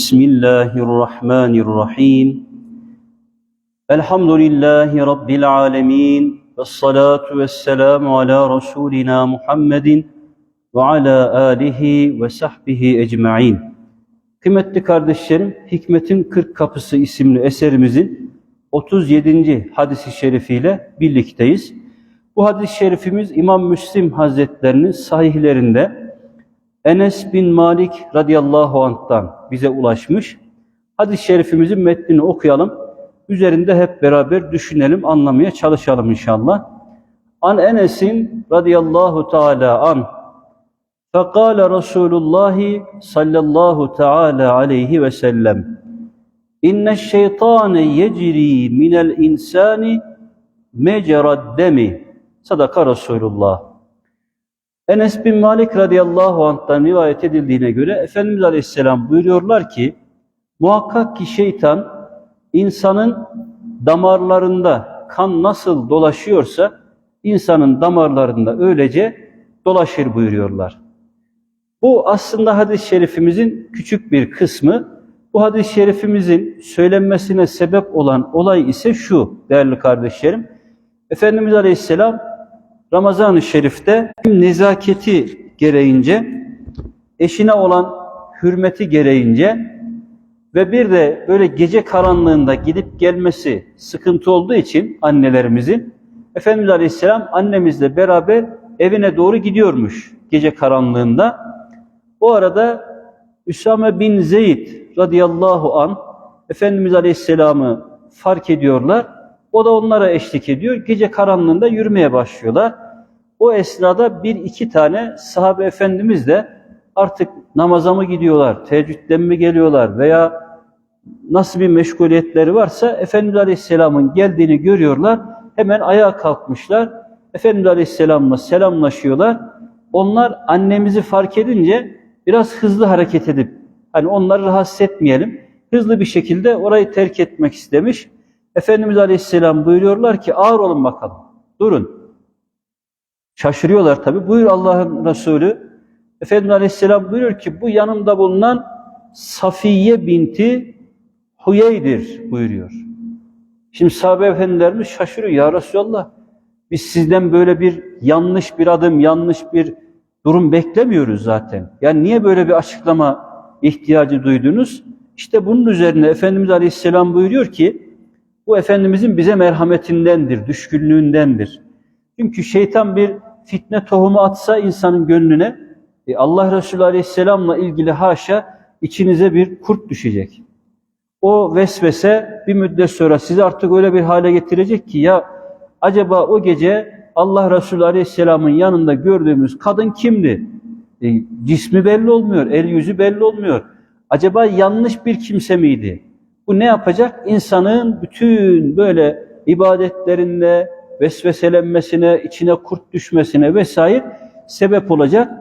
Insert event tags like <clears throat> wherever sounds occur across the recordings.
بسم الله الرحمن الرحيم الحمد لله رب العالمين والصلاة والسلام على رسولنا محمد وعلى آله وصحبه ecmaîn. Kıymetli kardeşlerim, Hikmetin 40 Kapısı isimli eserimizin 37. hadisi şerifiyle birlikteyiz. Bu hadis-i şerifimiz İmam Müslim Hazretlerinin sahihlerinde Enes bin Malik radıyallahu anh'tan bize ulaşmış. Hadis-i şerifimizin metnini okuyalım. Üzerinde hep beraber düşünelim, anlamaya çalışalım inşallah. An Enes'in radıyallahu teala an Fekale Resulullah sallallahu teala aleyhi ve sellem İnne şeytane yecri minel insani mecerad demi Sadaka Resulullah Enes bin Malik radıyallahu anh'tan rivayet edildiğine göre Efendimiz Aleyhisselam buyuruyorlar ki muhakkak ki şeytan insanın damarlarında kan nasıl dolaşıyorsa insanın damarlarında öylece dolaşır buyuruyorlar. Bu aslında hadis-i şerifimizin küçük bir kısmı. Bu hadis-i şerifimizin söylenmesine sebep olan olay ise şu değerli kardeşlerim. Efendimiz Aleyhisselam Ramazan-ı Şerif'te nezaketi gereğince, eşine olan hürmeti gereğince ve bir de böyle gece karanlığında gidip gelmesi sıkıntı olduğu için annelerimizin, Efendimiz Aleyhisselam annemizle beraber evine doğru gidiyormuş gece karanlığında. O arada Üsame bin Zeyd radıyallahu an Efendimiz Aleyhisselam'ı fark ediyorlar. O da onlara eşlik ediyor. Gece karanlığında yürümeye başlıyorlar. O esnada bir iki tane sahabe efendimiz de artık namaza mı gidiyorlar, teheccüden mi geliyorlar veya nasıl bir meşguliyetleri varsa Efendimiz Aleyhisselam'ın geldiğini görüyorlar. Hemen ayağa kalkmışlar. Efendimiz Aleyhisselam'la selamlaşıyorlar. Onlar annemizi fark edince biraz hızlı hareket edip hani onları rahatsız etmeyelim. Hızlı bir şekilde orayı terk etmek istemiş. Efendimiz Aleyhisselam buyuruyorlar ki ağır olun bakalım. Durun. Şaşırıyorlar tabi. Buyur Allah'ın Resulü. Efendimiz Aleyhisselam buyuruyor ki bu yanımda bulunan Safiye binti Huyey'dir buyuruyor. Şimdi sahabe efendilerimiz şaşırıyor. Ya Resulallah biz sizden böyle bir yanlış bir adım, yanlış bir durum beklemiyoruz zaten. Yani niye böyle bir açıklama ihtiyacı duydunuz? İşte bunun üzerine Efendimiz Aleyhisselam buyuruyor ki bu Efendimizin bize merhametindendir, düşkünlüğündendir. Çünkü şeytan bir fitne tohumu atsa insanın gönlüne e, Allah Resulü Aleyhisselam'la ilgili haşa içinize bir kurt düşecek. O vesvese bir müddet sonra sizi artık öyle bir hale getirecek ki ya acaba o gece Allah Resulü Aleyhisselam'ın yanında gördüğümüz kadın kimdi? E, cismi belli olmuyor, el yüzü belli olmuyor. Acaba yanlış bir kimse miydi? Bu ne yapacak? İnsanın bütün böyle ibadetlerinde vesveselenmesine, içine kurt düşmesine vesaire sebep olacak.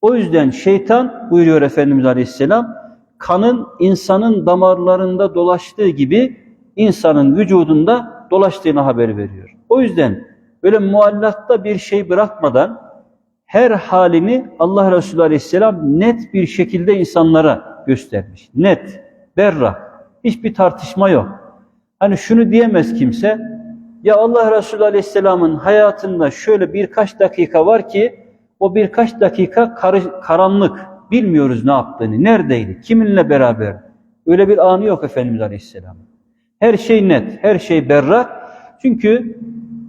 O yüzden şeytan buyuruyor Efendimiz Aleyhisselam, kanın insanın damarlarında dolaştığı gibi insanın vücudunda dolaştığını haber veriyor. O yüzden böyle muallatta bir şey bırakmadan her halini Allah Resulü Aleyhisselam net bir şekilde insanlara göstermiş. Net, berrak. Hiçbir tartışma yok. Hani şunu diyemez kimse, ya Allah Resulü Aleyhisselam'ın hayatında şöyle birkaç dakika var ki, o birkaç dakika kar karanlık, bilmiyoruz ne yaptığını, neredeydi, kiminle beraber. Öyle bir anı yok Efendimiz Aleyhisselam. Her şey net, her şey berrak. Çünkü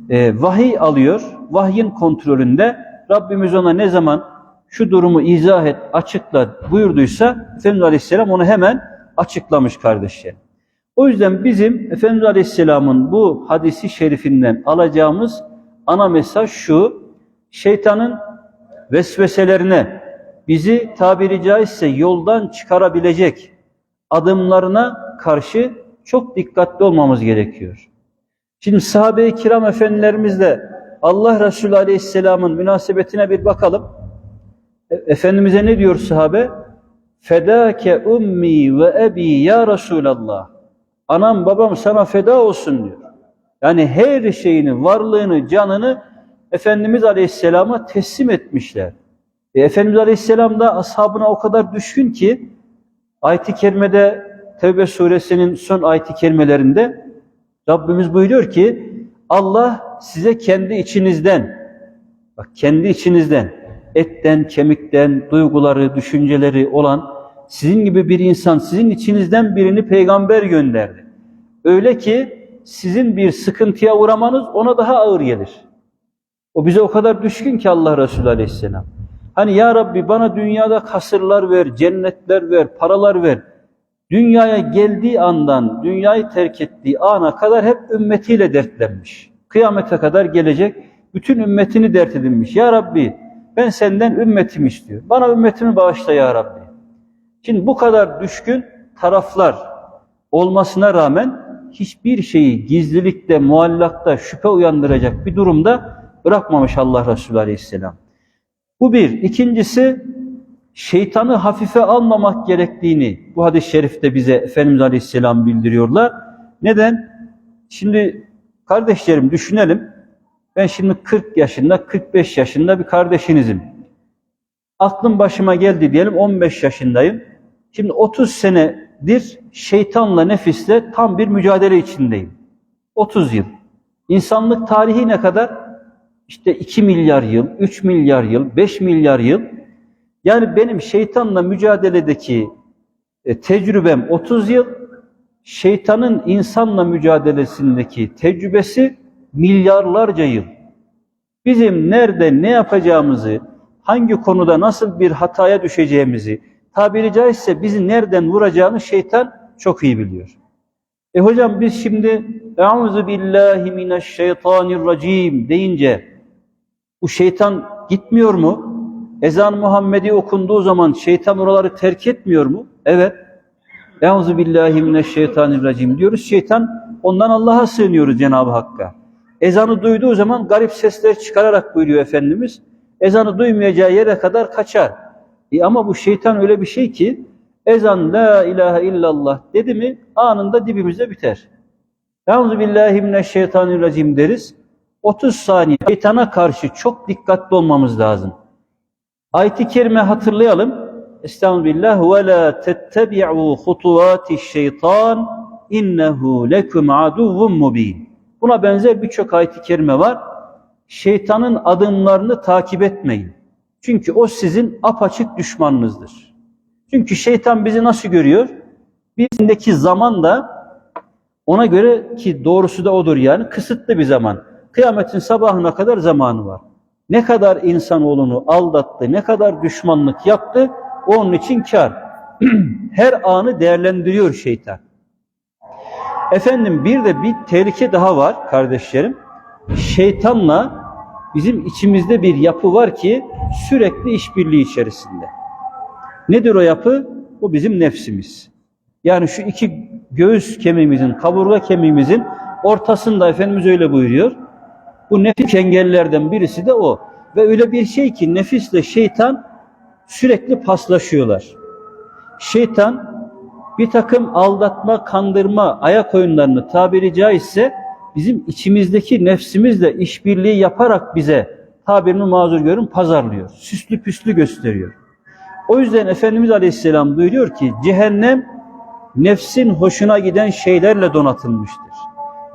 e, vahiy alıyor, vahyin kontrolünde Rabbimiz ona ne zaman şu durumu izah et, açıkla buyurduysa Efendimiz Aleyhisselam onu hemen açıklamış kardeşlerim. O yüzden bizim Efendimiz Aleyhisselam'ın bu hadisi şerifinden alacağımız ana mesaj şu, şeytanın vesveselerine, bizi tabiri caizse yoldan çıkarabilecek adımlarına karşı çok dikkatli olmamız gerekiyor. Şimdi sahabe-i kiram efendilerimizle Allah Resulü Aleyhisselam'ın münasebetine bir bakalım. E, Efendimiz'e ne diyor sahabe? Fedake ummi ve ebi ya Resulallah. Anam babam sana feda olsun diyor. Yani her şeyini, varlığını, canını Efendimiz Aleyhisselam'a teslim etmişler. E, Efendimiz Aleyhisselam da ashabına o kadar düşkün ki Ayet-i Kerime'de Tevbe suresinin son ayet-i kerimelerinde Rabbimiz buyuruyor ki Allah size kendi içinizden bak kendi içinizden etten, kemikten, duyguları, düşünceleri olan sizin gibi bir insan, sizin içinizden birini peygamber gönderdi. Öyle ki sizin bir sıkıntıya uğramanız ona daha ağır gelir. O bize o kadar düşkün ki Allah Resulü Aleyhisselam. Hani ya Rabbi bana dünyada kasırlar ver, cennetler ver, paralar ver. Dünyaya geldiği andan, dünyayı terk ettiği ana kadar hep ümmetiyle dertlenmiş. Kıyamete kadar gelecek, bütün ümmetini dert edinmiş. Ya Rabbi ben senden ümmetim istiyor. Bana ümmetimi bağışla ya Rabbi. Şimdi bu kadar düşkün taraflar olmasına rağmen hiçbir şeyi gizlilikte, muallakta, şüphe uyandıracak bir durumda bırakmamış Allah Resulü Aleyhisselam. Bu bir. İkincisi şeytanı hafife almamak gerektiğini bu hadis-i şerifte bize Efendimiz Aleyhisselam bildiriyorlar. Neden? Şimdi kardeşlerim düşünelim. Ben şimdi 40 yaşında, 45 yaşında bir kardeşinizim. Aklım başıma geldi diyelim 15 yaşındayım. Şimdi 30 senedir şeytanla, nefisle tam bir mücadele içindeyim. 30 yıl. İnsanlık tarihi ne kadar? İşte 2 milyar yıl, 3 milyar yıl, 5 milyar yıl. Yani benim şeytanla mücadeledeki e, tecrübem 30 yıl, şeytanın insanla mücadelesindeki tecrübesi milyarlarca yıl. Bizim nerede ne yapacağımızı, hangi konuda nasıl bir hataya düşeceğimizi, tabiri caizse bizi nereden vuracağını şeytan çok iyi biliyor. E hocam biz şimdi Euzu billahi mineşşeytanirracim deyince bu şeytan gitmiyor mu? Ezan Muhammedi okunduğu zaman şeytan oraları terk etmiyor mu? Evet. Euzu billahi mineşşeytanirracim diyoruz. Şeytan ondan Allah'a sığınıyoruz Cenab-ı Hakk'a. Ezanı duyduğu zaman garip sesler çıkararak buyuruyor Efendimiz. Ezanı duymayacağı yere kadar kaçar. E ama bu şeytan öyle bir şey ki ezan la ilahe illallah dedi mi anında dibimizde biter. Euzu billahi mineşşeytanirracim deriz. 30 saniye şeytana karşı çok dikkatli olmamız lazım. Ayet-i kerime hatırlayalım. Estağfirullah ve la tettebi'u hutuvati şeytan innehu lekum aduvvun mubin. Buna benzer birçok ayet-i kerime var. Şeytanın adımlarını takip etmeyin. Çünkü o sizin apaçık düşmanınızdır. Çünkü şeytan bizi nasıl görüyor? Bizindeki zaman da ona göre ki doğrusu da odur yani kısıtlı bir zaman. Kıyametin sabahına kadar zamanı var. Ne kadar insanoğlunu aldattı, ne kadar düşmanlık yaptı, onun için kar. <clears throat> Her anı değerlendiriyor şeytan. Efendim bir de bir tehlike daha var kardeşlerim. Şeytanla bizim içimizde bir yapı var ki sürekli işbirliği içerisinde. Nedir o yapı? Bu bizim nefsimiz. Yani şu iki göğüs kemiğimizin, kaburga kemiğimizin ortasında Efendimiz öyle buyuruyor. Bu nefis engellerden birisi de o. Ve öyle bir şey ki nefisle şeytan sürekli paslaşıyorlar. Şeytan bir takım aldatma, kandırma, ayak oyunlarını tabiri caizse bizim içimizdeki nefsimizle işbirliği yaparak bize tabirini mazur görün pazarlıyor. Süslü püslü gösteriyor. O yüzden Efendimiz Aleyhisselam buyuruyor ki cehennem nefsin hoşuna giden şeylerle donatılmıştır.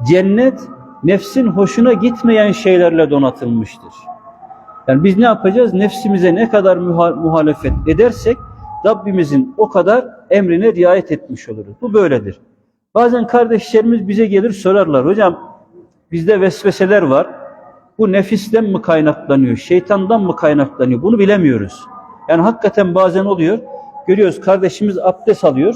Cennet nefsin hoşuna gitmeyen şeylerle donatılmıştır. Yani biz ne yapacağız? Nefsimize ne kadar muhalefet edersek Rabbimizin o kadar emrine riayet etmiş oluruz. Bu böyledir. Bazen kardeşlerimiz bize gelir sorarlar. Hocam bizde vesveseler var. Bu nefisten mi kaynaklanıyor? Şeytandan mı kaynaklanıyor? Bunu bilemiyoruz. Yani hakikaten bazen oluyor. Görüyoruz kardeşimiz abdest alıyor.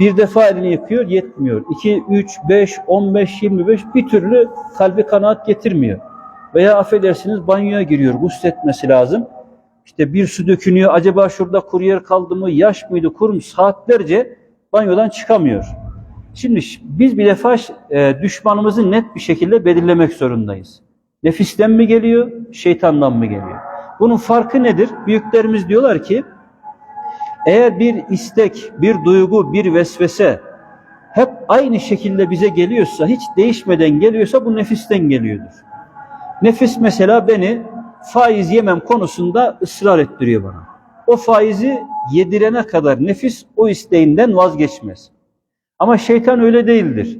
Bir defa elini yıkıyor yetmiyor. 2, 3, 5, 15, 25 bir türlü kalbi kanaat getirmiyor. Veya affedersiniz banyoya giriyor. Gusletmesi lazım. İşte bir su dökünüyor. Acaba şurada kuru yer kaldı mı? Yaş mıydı? Kurum saatlerce banyodan çıkamıyor. Şimdi biz bir defa e, düşmanımızı net bir şekilde belirlemek zorundayız. Nefisten mi geliyor, şeytandan mı geliyor? Bunun farkı nedir? Büyüklerimiz diyorlar ki eğer bir istek, bir duygu, bir vesvese hep aynı şekilde bize geliyorsa, hiç değişmeden geliyorsa bu nefisten geliyordur. Nefis mesela beni faiz yemem konusunda ısrar ettiriyor bana. o faizi yedirene kadar nefis o isteğinden vazgeçmez. Ama şeytan öyle değildir.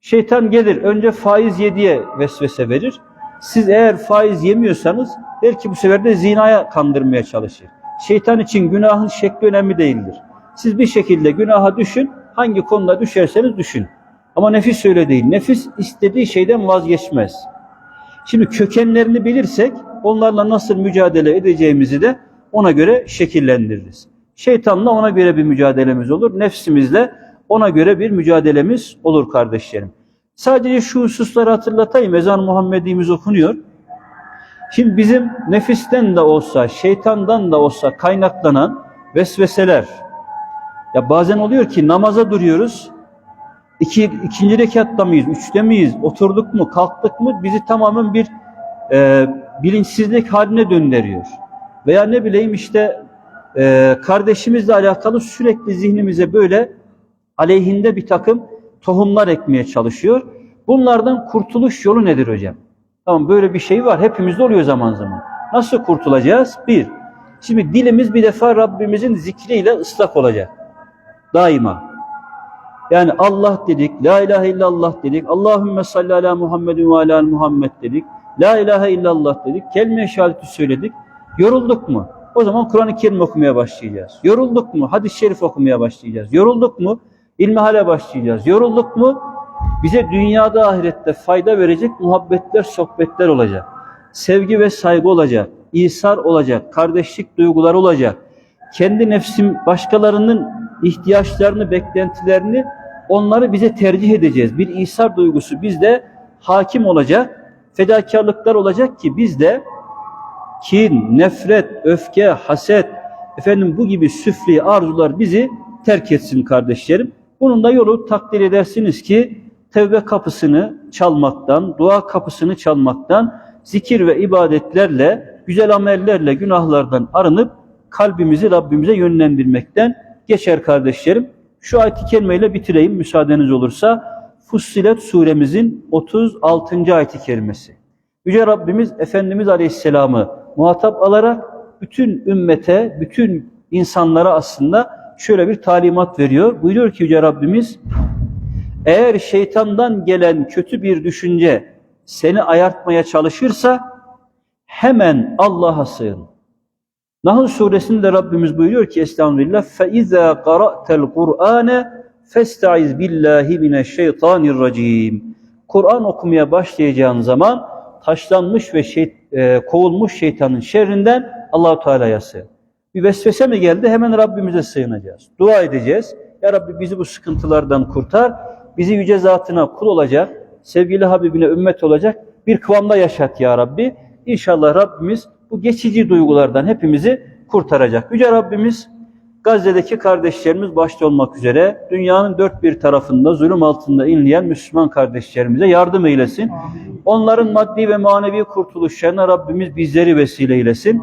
Şeytan gelir önce faiz yediye vesvese verir. Siz eğer faiz yemiyorsanız belki bu sefer de zinaya kandırmaya çalışır. Şeytan için günahın şekli önemli değildir. Siz bir şekilde günaha düşün, hangi konuda düşerseniz düşün. Ama nefis öyle değil. Nefis istediği şeyden vazgeçmez. Şimdi kökenlerini bilirsek onlarla nasıl mücadele edeceğimizi de ona göre şekillendiririz. Şeytanla ona göre bir mücadelemiz olur. Nefsimizle ona göre bir mücadelemiz olur kardeşlerim. Sadece şu hususları hatırlatayım. Ezan Muhammedimiz okunuyor. Şimdi bizim nefisten de olsa, şeytandan da olsa kaynaklanan vesveseler. Ya bazen oluyor ki namaza duruyoruz. İki, ikinci rekatta mıyız, üçte miyiz, oturduk mu, kalktık mı bizi tamamen bir e, bilinçsizlik haline döndürüyor. Veya ne bileyim işte e, kardeşimizle alakalı sürekli zihnimize böyle aleyhinde bir takım tohumlar ekmeye çalışıyor. Bunlardan kurtuluş yolu nedir hocam? Tamam böyle bir şey var. Hepimizde oluyor zaman zaman. Nasıl kurtulacağız? Bir, şimdi dilimiz bir defa Rabbimizin zikriyle ıslak olacak. Daima. Yani Allah dedik, La ilahe illallah dedik, Allahümme salli ala Muhammedin ve ala Muhammed dedik, La ilahe illallah dedik, kelime-i şehadeti söyledik. Yorulduk mu? O zaman Kur'an-ı Kerim okumaya başlayacağız. Yorulduk mu? Hadis-i şerif okumaya başlayacağız. Yorulduk mu? İlmihale başlayacağız. Yorulduk mu? Bize dünyada ahirette fayda verecek muhabbetler, sohbetler olacak. Sevgi ve saygı olacak. İsar olacak. Kardeşlik duyguları olacak. Kendi nefsim başkalarının ihtiyaçlarını, beklentilerini onları bize tercih edeceğiz. Bir İsar duygusu bizde hakim olacak. Fedakarlıklar olacak ki bizde kin, nefret, öfke, haset, efendim bu gibi süfli arzular bizi terk etsin kardeşlerim. Bunun da yolu takdir edersiniz ki tevbe kapısını çalmaktan, dua kapısını çalmaktan, zikir ve ibadetlerle, güzel amellerle günahlardan arınıp kalbimizi Rabbimize yönlendirmekten geçer kardeşlerim. Şu ayet-i kerimeyle bitireyim müsaadeniz olursa. Fussilet suremizin 36. ayet-i kerimesi. Yüce Rabbimiz Efendimiz Aleyhisselam'ı muhatap alarak bütün ümmete, bütün insanlara aslında şöyle bir talimat veriyor. Buyuruyor ki Yüce Rabbimiz, eğer şeytandan gelen kötü bir düşünce seni ayartmaya çalışırsa hemen Allah'a sığın. Nahl suresinde Rabbimiz buyuruyor ki Estağfirullah fe izâ qara'tel Kur'ane Festaiz billahi mineşşeytanirracim. Kur'an okumaya başlayacağın zaman taşlanmış ve şey, e, kovulmuş şeytanın şerrinden Allahu Teala'ya sığın. Bir vesvese mi geldi? Hemen Rabbimize sığınacağız. Dua edeceğiz. Ya Rabbi bizi bu sıkıntılardan kurtar. Bizi yüce zatına kul olacak, sevgili Habibine ümmet olacak bir kıvamda yaşat ya Rabbi. İnşallah Rabbimiz bu geçici duygulardan hepimizi kurtaracak. Yüce Rabbimiz Gazze'deki kardeşlerimiz başta olmak üzere dünyanın dört bir tarafında zulüm altında inleyen Müslüman kardeşlerimize yardım eylesin. Onların maddi ve manevi kurtuluşlarına Rabbimiz bizleri vesile eylesin.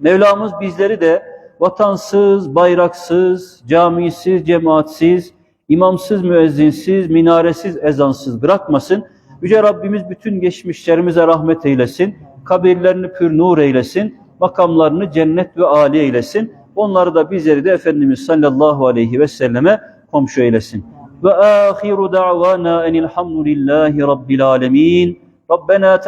Mevlamız bizleri de vatansız, bayraksız, camisiz, cemaatsiz, imamsız, müezzinsiz, minaresiz, ezansız bırakmasın. Yüce Rabbimiz bütün geçmişlerimize rahmet eylesin. Kabirlerini pür nur eylesin. Makamlarını cennet ve âli eylesin. Onları da bizleri de Efendimiz sallallahu aleyhi ve selleme komşu eylesin. Ve ahiru da'vana enilhamdülillahi rabbil alemin. Rabbena